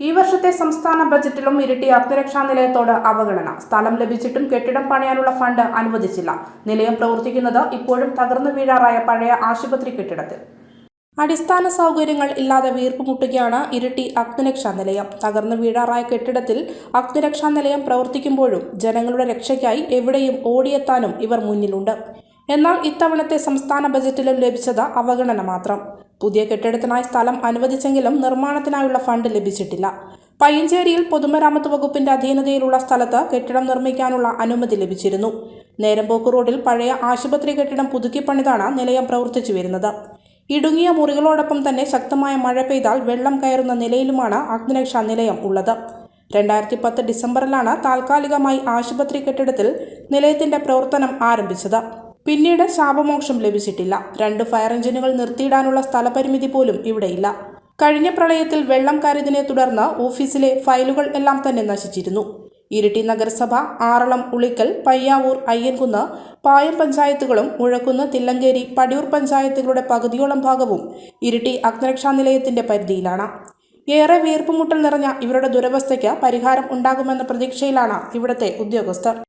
ഈ വർഷത്തെ സംസ്ഥാന ബജറ്റിലും ഇരിട്ടി അഗ്നിരക്ഷാ നിലയത്തോട് അവഗണന. സ്ഥലം ലഭിച്ചിട്ടും കെട്ടിടം പണിയാനുള്ള ഫണ്ട് അനുവദിച്ചില്ല. നിലയം പ്രവർത്തിക്കുന്നത് ഇപ്പോഴും തകർന്നു വീഴാറായ പഴയ ആശുപത്രി കെട്ടിടത്തിൽ. അടിസ്ഥാന സൗകര്യങ്ങൾ ഇല്ലാതെ വീർപ്പുമുട്ടുകയാണ് ഇരിട്ടി അഗ്നിരക്ഷാ നിലയം. തകർന്നു വീഴാറായ കെട്ടിടത്തിൽ അഗ്നിരക്ഷാ നിലയം പ്രവർത്തിക്കുമ്പോഴും ജനങ്ങളുടെ രക്ഷയ്ക്കായി എവിടെയും ഓടിയെത്താനും ഇവർ മുന്നിലുണ്ട്. എന്നാൽ ഇത്തവണത്തെ സംസ്ഥാന ബജറ്റിലും ലഭിച്ചത് അവഗണന മാത്രം. പുതിയ കെട്ടിടത്തിനായി സ്ഥലം അനുവദിച്ചെങ്കിലും നിർമ്മാണത്തിനായുള്ള ഫണ്ട് ലഭിച്ചിട്ടില്ല. പയ്യഞ്ചേരിയിൽ പൊതുമരാമത്ത് വകുപ്പിന്റെ അധീനതയിലുള്ള സ്ഥലത്ത് കെട്ടിടം നിർമ്മിക്കാനുള്ള അനുമതി ലഭിച്ചിരുന്നു. നേരമ്പോക്ക് റോഡിൽ പഴയ ആശുപത്രി കെട്ടിടം പുതുക്കിപ്പണിതാണ് നിലയം പ്രവർത്തിച്ചു വരുന്നത്. ഇടുങ്ങിയ മുറികളോടൊപ്പം തന്നെ ശക്തമായ മഴ പെയ്താൽ വെള്ളം കയറുന്ന നിലയിലുമാണ് അഗ്നിരക്ഷാ നിലയം ഉള്ളത്. രണ്ടായിരത്തി പത്ത് ഡിസംബറിലാണ് താൽക്കാലികമായി ആശുപത്രി കെട്ടിടത്തിൽ നിലയത്തിന്റെ പ്രവർത്തനം ആരംഭിച്ചത്. പിന്നീട് ശാപമോക്ഷം ലഭിച്ചിട്ടില്ല. രണ്ട് ഫയർ എഞ്ചിനുകൾ നിർത്തിയിടാനുള്ള സ്ഥലപരിമിതി പോലും ഇവിടെയില്ല. കഴിഞ്ഞ പ്രളയത്തിൽ വെള്ളം കയറിയതിനെ തുടർന്ന് ഓഫീസിലെ ഫയലുകൾ എല്ലാം തന്നെ നശിച്ചിരുന്നു. ഇരിട്ടി നഗരസഭ ആറളം ഉളിക്കൽ പയ്യാവൂർ അയ്യൻകുന്ന് പായം പഞ്ചായത്തുകളും മുഴക്കുന്ന് തില്ലങ്കേരി പടിയൂർ പഞ്ചായത്തുകളുടെ പകുതിയോളം ഭാഗവും ഇരിട്ടി അഗ്നിരക്ഷാ നിലയത്തിന്റെ പരിധിയിലാണ്. ഏറെ വീർപ്പുമുട്ടൽ നിറഞ്ഞ ഇവരുടെ ദുരവസ്ഥയ്ക്ക് പരിഹാരം ഉണ്ടാകുമെന്ന പ്രതീക്ഷയിലാണ് ഇവിടുത്തെ ഉദ്യോഗസ്ഥർ.